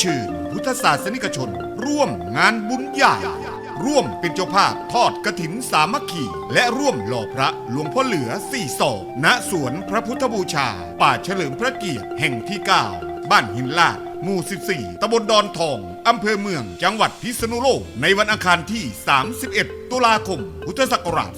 เชิญพุทธศาสนิกชน ร่วมงานบุญใหญ่ ร่วมเป็นเจ้าภาพทอดกระถินสามัคคี และร่วมหล่อพระหลวงพ่อเหลือสี่ศอกณสวนพระพุทธบูชา ป่าเฉลิมพระเกียรติแห่งที่ 9 บ้านหินลาดหมู่ 14 ตำบลดอนทอง อำเภอเมือง จังหวัดพิษณุโลก ในวันอังคารที่ 31 ตุลาคม พุทธศักราช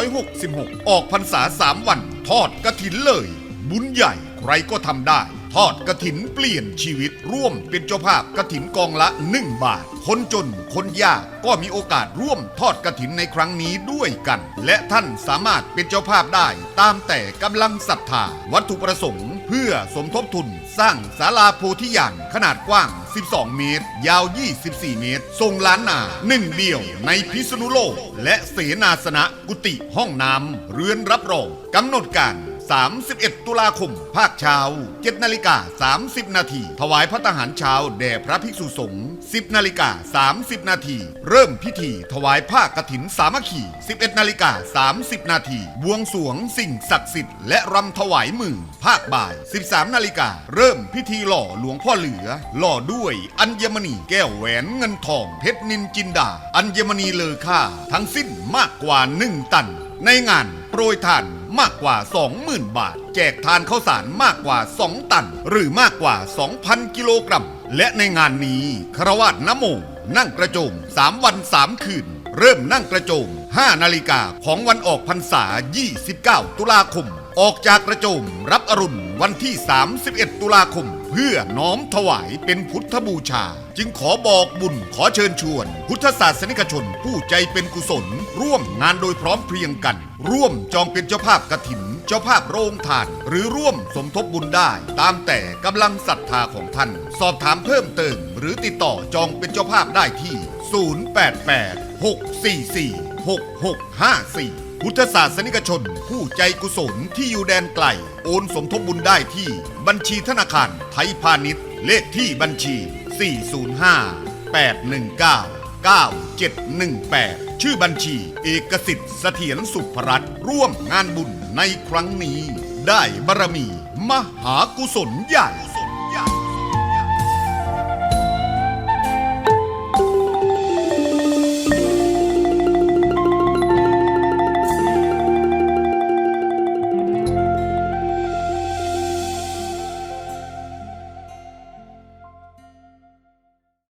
2566 ออกพรรษา 3 วัน ทอดกระถินเลย บุญใหญ่ ใครก็ทำได้ ทอดกระถินเปลี่ยนชีวิตร่วมเป็นเจ้าภาพกระถินกองละ 1 บาท คนจนคนยากก็มีโอกาสร่วมทอดกระถินในครั้งนี้ด้วยกัน และท่านสามารถเป็นเจ้าภาพได้ ตามแต่กำลังศรัทธา วัตถุประสงค์ เพื่อสมทบทุนสร้างศาลาโพธิญาณขนาดกว้าง 12 เมตร ยาว 24 เมตร ทรงล้านนาหนึ่งเดียวในพิษณุโลก และเสนาสนะกุฏิห้องน้ำเรือนรับรองกำหนดการ 31 ตุลาคม ภาคเช้า7นาฬิกา30 นาทีถวายพระทหารเช้าแด่พระภิกษุสงฆ์10นาฬิกา30 นาทีเริ่มพิธีถวายผ้ากฐินสามัคคี 11นาฬิกา30 นาทีบวงสวงสิ่งศักดิ์สิทธิ์และรำถวายมือ ภาคบ่าย 13นาฬิกาเริ่มพิธีหล่อหลวงพ่อเหลือ หล่อด้วยอัญมณีแก้วแหวนเงินทองเพชรนินจินดา อัญมณีเลอค่า ทั้งสิ้นมากกว่า 1 ตัน ในงานโปรยทาน มากกว่า 20,000 บาท แจกทานข้าวสารมากกว่า 2 ตัน หรือมากกว่า 2,000 กิโลกรัม และในงานนี้ครวาสนโมนั่งกระโจม 3 วัน 3 คืน เริ่มนั่งกระโจม 5 นาฬิกาของวันออกพรรษา 29 ตุลาคม ออกจากกระโจมรับอรุณวันที่ 31 ตุลาคม เพื่อน้อมถวายเป็นพุทธบูชา จึงขอบอกบุญขอเชิญชวน พุทธศาสนิกชนผู้ใจเป็นกุศล ร่วมงานโดยพร้อมเพรียงกัน ร่วมจองเป็นเจ้าภาพกระถิน เจ้าภาพโรงทาน หรือร่วมสมทบบุญได้ ตามแต่กำลังศรัทธาของท่าน สอบถามเพิ่มเติมหรือติดต่อจองเป็นเจ้าภาพได้ที่ 088 644 6654 พุทธศาสนิกชน ผู้ใจกุศลที่อยู่แดนไกล โอนสมทบบุญได้ที่บัญชีธนาคารไทยพาณิชย์ เลขที่บัญชี 405 819 9718 ชื่อบัญชี เอกสิทธิ์เสถียรสุภรัตน์ร่วมงานบุญในครั้งนี้ ได้บารมี มหากุศลใหญ่